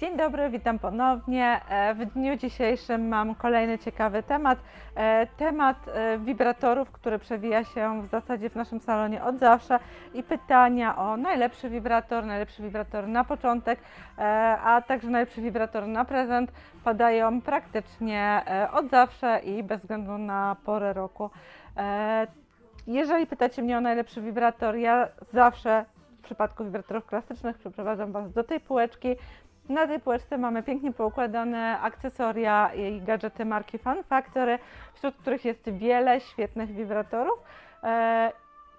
Dzień dobry, witam ponownie. E, W dniu dzisiejszym mam kolejny ciekawy temat. E, Temat e, wibratorów, który przewija się w zasadzie w naszym salonie od zawsze i pytania o najlepszy wibrator, najlepszy wibrator na początek, a także najlepszy wibrator na prezent padają praktycznie od zawsze i bez względu na porę roku. Jeżeli pytacie mnie o najlepszy wibrator, ja zawsze w przypadku wibratorów klasycznych przeprowadzam Was do tej półeczki. Na tej półeczce mamy pięknie poukładane akcesoria i gadżety marki Fun Factory, wśród których jest wiele świetnych wibratorów. E,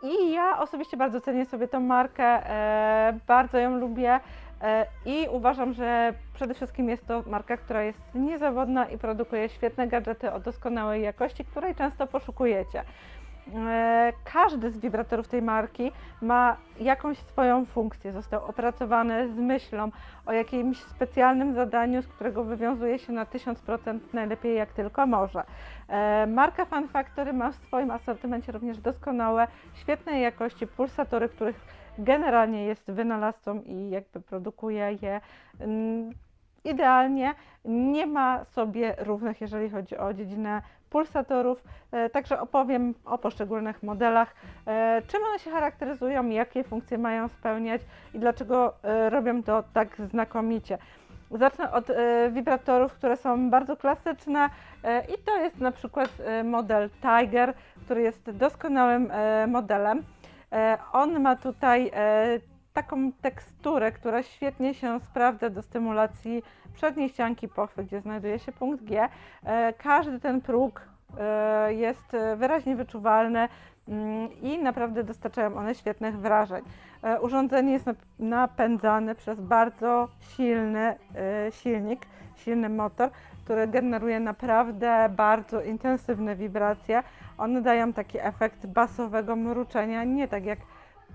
I ja osobiście bardzo cenię sobie tą markę, e, bardzo ją lubię e, i uważam, że przede wszystkim jest to marka, która jest niezawodna i produkuje świetne gadżety o doskonałej jakości, której często poszukujecie. E, Każdy z wibratorów tej marki ma jakąś swoją funkcję. Został opracowany z myślą o jakimś specjalnym zadaniu, z którego wywiązuje się na 1000% najlepiej jak tylko może. E, Marka Fun Factory ma w swoim asortymencie również doskonałe, świetnej jakości pulsatory, których generalnie jest wynalazcą i jakby produkuje je mm, idealnie. Nie ma sobie równych, jeżeli chodzi o dziedzinę pulsatorów. E, Także opowiem o poszczególnych modelach, e, czym one się charakteryzują, jakie funkcje mają spełniać i dlaczego e, robią to tak znakomicie. Zacznę od wibratorów, które są bardzo klasyczne i to jest na przykład model Tiger, który jest doskonałym modelem. On ma tutaj taką teksturę, która świetnie się sprawdza do stymulacji przedniej ścianki pochwy, gdzie znajduje się punkt G. E, Każdy ten próg e, jest wyraźnie wyczuwalny mm, i naprawdę dostarczają one świetnych wrażeń. E, Urządzenie jest nap- napędzane przez bardzo silny silnik, silny motor, który generuje naprawdę bardzo intensywne wibracje. One dają taki efekt basowego mruczenia, nie tak jak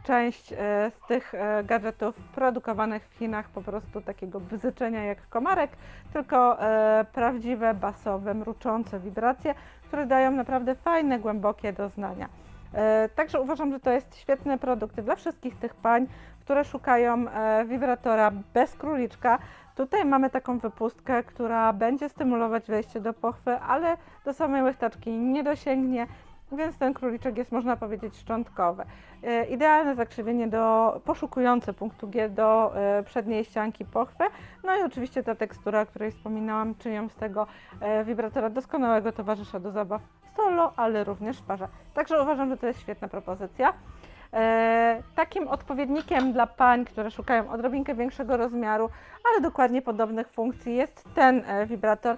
część e, z tych e, gadżetów produkowanych w Chinach, po prostu takiego bzyczenia jak komarek, tylko e, prawdziwe, basowe, mruczące wibracje, które dają naprawdę fajne, głębokie doznania. Także uważam, że to jest świetny produkt dla wszystkich tych pań, które szukają wibratora bez króliczka. Tutaj mamy taką wypustkę, która będzie stymulować wejście do pochwy, ale do samej łechtaczki nie dosięgnie, więc ten króliczek jest, można powiedzieć, szczątkowy. E, Idealne zakrzywienie do, poszukujące punktu G do e, przedniej ścianki pochwy. No i oczywiście ta tekstura, o której wspominałam, czynią z tego e, wibratora doskonałego towarzysza do zabaw solo, ale również w parze. Także uważam, że to jest świetna propozycja. Takim odpowiednikiem dla pań, które szukają odrobinkę większego rozmiaru, ale dokładnie podobnych funkcji jest ten wibrator.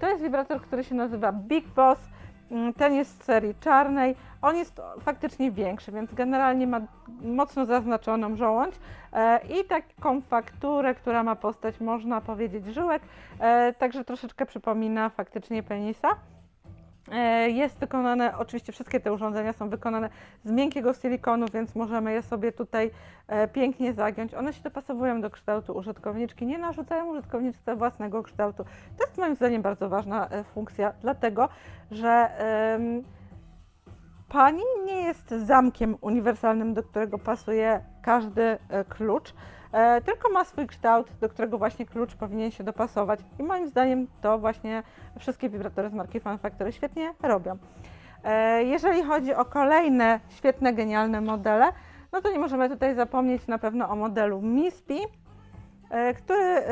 To jest wibrator, który się nazywa Big Boss. Mm, Ten jest z serii czarnej. On jest faktycznie większy, więc generalnie ma mocno zaznaczoną żołądź e, i taką fakturę, która ma postać, można powiedzieć, żyłek, e, także troszeczkę przypomina faktycznie penisa. E, Jest wykonane, oczywiście wszystkie te urządzenia są wykonane z miękkiego silikonu, więc możemy je sobie tutaj e, pięknie zagiąć. One się dopasowują do kształtu użytkowniczki, nie narzucają użytkowniczce własnego kształtu. To jest moim zdaniem bardzo ważna e, funkcja, dlatego że pani nie jest zamkiem uniwersalnym, do którego pasuje każdy e, klucz, e, tylko ma swój kształt, do którego właśnie klucz powinien się dopasować. I moim zdaniem to właśnie wszystkie wibratory z marki Fun Factory świetnie robią. E, Jeżeli chodzi o kolejne świetne, genialne modele, no to nie możemy tutaj zapomnieć na pewno o modelu Mispi, który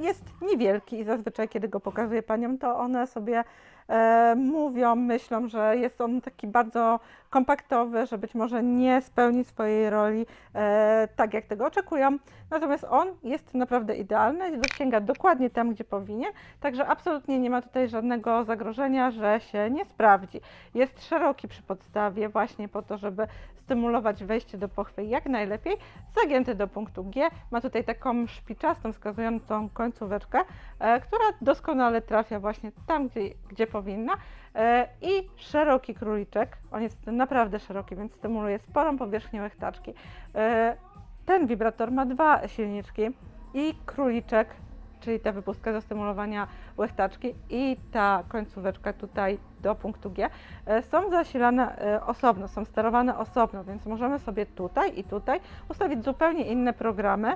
jest niewielki i zazwyczaj, kiedy go pokazuję paniom, to one sobie mówią, myślą, że jest on taki bardzo kompaktowy, że być może nie spełni swojej roli e, tak, jak tego oczekują. Natomiast on jest naprawdę idealny, dosięga dokładnie tam, gdzie powinien, także absolutnie nie ma tutaj żadnego zagrożenia, że się nie sprawdzi. Jest szeroki przy podstawie właśnie po to, żeby stymulować wejście do pochwy jak najlepiej, zagięty do punktu G. Ma tutaj taką szpiczastą, wskazującą końcóweczkę, e, która doskonale trafia właśnie tam, gdzie, gdzie powinna. E, I szeroki króliczek, on jest naprawdę szeroki, więc stymuluje sporą powierzchnię łechtaczki. E, Ten wibrator ma dwa silniczki i króliczek, czyli ta wypustka do stymulowania łechtaczki i ta końcóweczka tutaj do punktu G e, są zasilane osobno, są sterowane osobno, więc możemy sobie tutaj i tutaj ustawić zupełnie inne programy,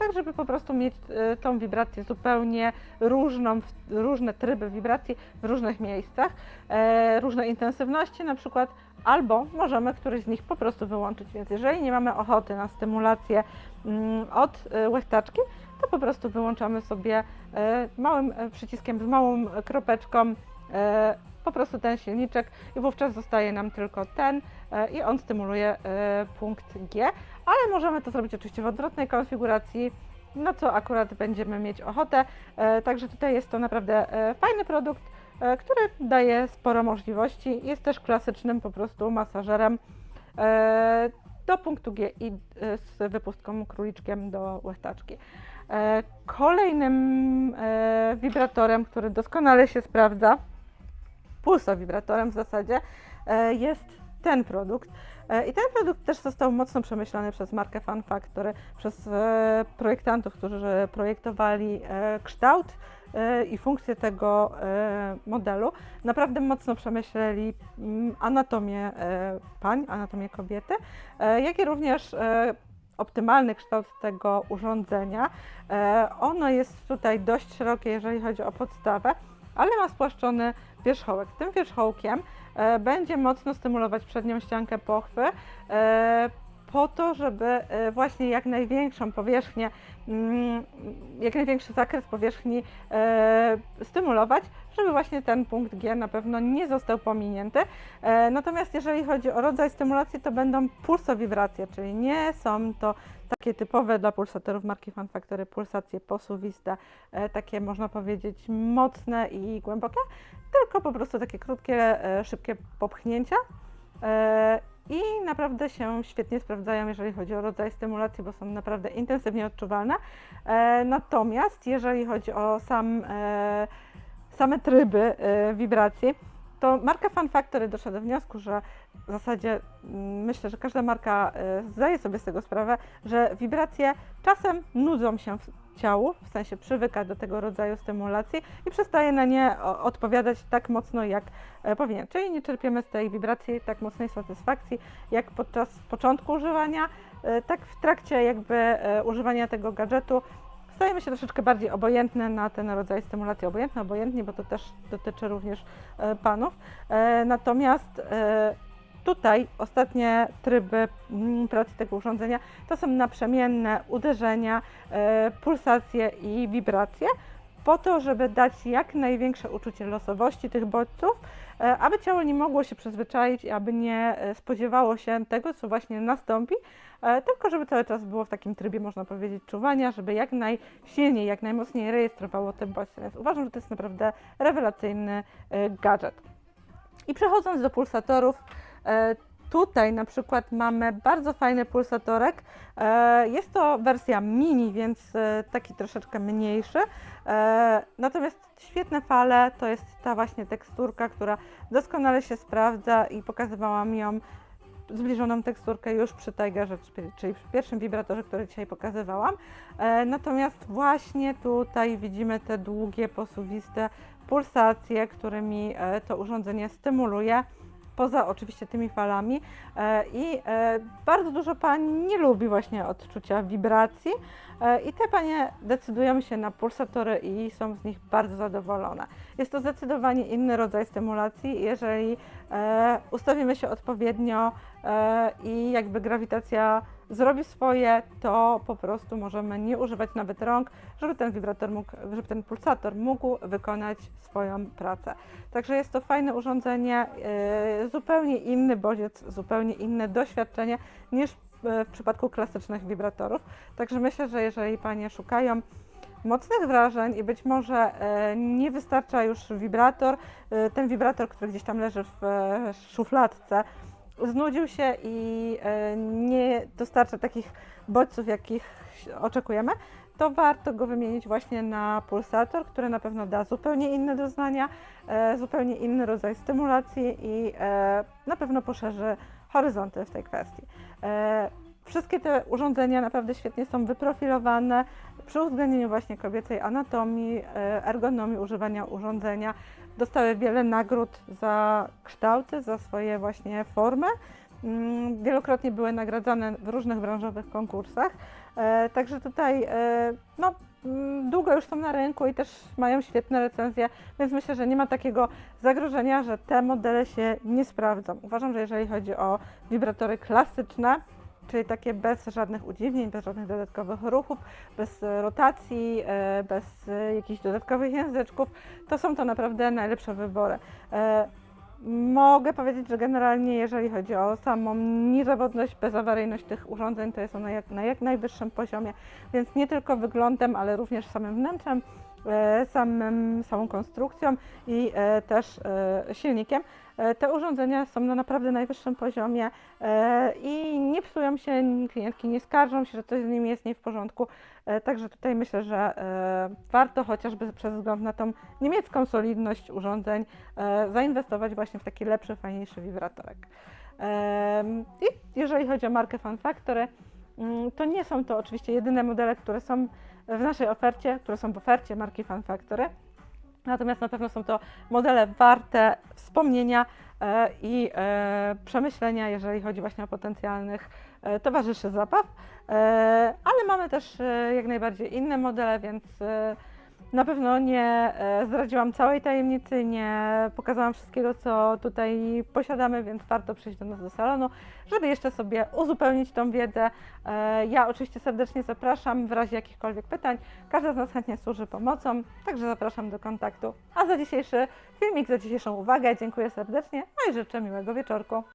tak żeby po prostu mieć e, tą wibrację zupełnie różną, różne tryby wibracji w różnych miejscach, e, różne intensywności na przykład, albo możemy któryś z nich po prostu wyłączyć. Więc jeżeli nie mamy ochoty na stymulację mm, od e, łechtaczki, to po prostu wyłączamy sobie e, małym e, przyciskiem, z małą kropeczką po prostu ten silniczek i wówczas zostaje nam tylko ten e, i on stymuluje e, punkt G, ale możemy to zrobić oczywiście w odwrotnej konfiguracji, na co akurat będziemy mieć ochotę. E, Także tutaj jest to naprawdę fajny produkt, który daje sporo możliwości. Jest też klasycznym po prostu masażerem do punktu G i z wypustką króliczkiem do łechtaczki. Kolejnym wibratorem, który doskonale się sprawdza, pulsowibratorem w zasadzie, e, jest ten produkt. E, I ten produkt też został mocno przemyślany przez markę Fun Factory, przez e, projektantów, którzy projektowali kształt i funkcję tego modelu. Naprawdę mocno przemyśleli mm, anatomię pań, anatomię kobiety, jak i również optymalny kształt tego urządzenia. Ono jest tutaj dość szerokie, jeżeli chodzi o podstawę, ale ma spłaszczony wierzchołek. Tym wierzchołkiem e, będzie mocno stymulować przednią ściankę pochwy, e, po to, żeby e, właśnie jak największą powierzchnię, mm, jak największy zakres powierzchni e, stymulować, żeby właśnie ten punkt G na pewno nie został pominięty. E, Natomiast jeżeli chodzi o rodzaj stymulacji, to będą pulsowibracje, czyli nie są to takie typowe dla pulsatorów marki Fun Factory pulsacje posuwiste, takie można powiedzieć mocne i głębokie, tylko po prostu takie krótkie, szybkie popchnięcia. I naprawdę się świetnie sprawdzają, jeżeli chodzi o rodzaj stymulacji, bo są naprawdę intensywnie odczuwalne. E, Natomiast jeżeli chodzi o sam, e, same tryby e, wibracji, to marka Fun Factory doszła do wniosku, że w zasadzie mm, myślę, że każda marka zdaje sobie z tego sprawę, że wibracje czasem nudzą się w ciału, w sensie przywyka do tego rodzaju stymulacji i przestaje na nie odpowiadać tak mocno, jak e, powinien. Czyli nie czerpiemy z tej wibracji tak mocnej satysfakcji, jak podczas początku używania, e, tak w trakcie jakby e, używania tego gadżetu stajemy się troszeczkę bardziej obojętne na ten rodzaj stymulacji. Obojętne, obojętni, bo to też dotyczy również panów. Natomiast tutaj ostatnie tryby mm, pracy tego urządzenia to są naprzemienne uderzenia, e, pulsacje i wibracje po to, żeby dać jak największe uczucie losowości tych bodźców, e, aby ciało nie mogło się przyzwyczaić i aby nie e, spodziewało się tego, co właśnie nastąpi, tylko żeby cały czas było w takim trybie, można powiedzieć, czuwania, żeby jak najsilniej, jak najmocniej rejestrowało te bodźce. Uważam, że to jest naprawdę rewelacyjny gadżet. I przechodząc do pulsatorów, tutaj na przykład mamy bardzo fajny pulsatorek. E, Jest to wersja mini, więc e, taki troszeczkę mniejszy. E, Natomiast świetne fale to jest ta właśnie teksturka, która doskonale się sprawdza i pokazywałam ją zbliżoną teksturkę już przy Tigerze, czyli- przy pierwszym wibratorze, który dzisiaj pokazywałam. E, Natomiast właśnie tutaj widzimy te długie, posuwiste pulsacje, którymi e, to urządzenie stymuluje, poza oczywiście tymi falami. E, I e, bardzo dużo pań nie lubi właśnie odczucia wibracji e, i te panie decydują się na pulsatory i są z nich bardzo zadowolone. Jest to zdecydowanie inny rodzaj stymulacji, jeżeli ustawimy się odpowiednio i jakby grawitacja zrobi swoje, to po prostu możemy nie używać nawet rąk, żeby ten wibrator mógł, żeby ten pulsator mógł wykonać swoją pracę. Także jest to fajne urządzenie, e, zupełnie inny bodziec, zupełnie inne doświadczenie niż e, w przypadku klasycznych wibratorów. Także myślę, że jeżeli Panie szukają mocnych wrażeń i być może e, nie wystarcza już wibrator, ten wibrator, który gdzieś tam leży w szufladce, znudził się i e, nie dostarcza takich bodźców, jakich oczekujemy, to warto go wymienić właśnie na pulsator, który na pewno da zupełnie inne doznania, e, zupełnie inny rodzaj stymulacji i e, na pewno poszerzy horyzonty w tej kwestii. Wszystkie te urządzenia naprawdę świetnie są wyprofilowane przy uwzględnieniu właśnie kobiecej anatomii, ergonomii używania urządzenia. Dostały wiele nagród za kształty, za swoje właśnie formy. Mm, Wielokrotnie były nagradzane w różnych branżowych konkursach. E, Także tutaj e, no, mm, długo już są na rynku i też mają świetne recenzje, więc myślę, że nie ma takiego zagrożenia, że te modele się nie sprawdzą. Uważam, że jeżeli chodzi o wibratory klasyczne, czyli takie bez żadnych udziwnień, bez żadnych dodatkowych ruchów, bez rotacji, e, bez e, jakichś dodatkowych języczków, to są to naprawdę najlepsze wybory. E, Mogę powiedzieć, że generalnie jeżeli chodzi o samą niezawodność, bezawaryjność tych urządzeń, to jest ona jak, na jak najwyższym poziomie, więc nie tylko wyglądem, ale również samym wnętrzem, samym, samą konstrukcją i e, też e, silnikiem. E, Te urządzenia są na naprawdę najwyższym poziomie e, i nie psują się, klientki nie skarżą się, że coś z nimi jest nie w porządku. E, Także tutaj myślę, że e, warto chociażby przez wzgląd na tą niemiecką solidność urządzeń e, zainwestować właśnie w taki lepszy, fajniejszy wibratorek. I jeżeli chodzi o markę Fun Factory, to nie są to oczywiście jedyne modele, które są w naszej ofercie, które są w ofercie marki Fun Factory. Natomiast na pewno są to modele warte wspomnienia e, i e, przemyślenia, jeżeli chodzi właśnie o potencjalnych e, towarzyszy zabaw. Ale mamy też jak najbardziej inne modele, więc na pewno nie e, zdradziłam całej tajemnicy, nie pokazałam wszystkiego, co tutaj posiadamy, więc warto przyjść do nas do salonu, żeby jeszcze sobie uzupełnić tą wiedzę. E, Ja oczywiście serdecznie zapraszam w razie jakichkolwiek pytań. Każda z nas chętnie służy pomocą, także zapraszam do kontaktu. A za dzisiejszy filmik, za dzisiejszą uwagę dziękuję serdecznie, no i życzę miłego wieczorku.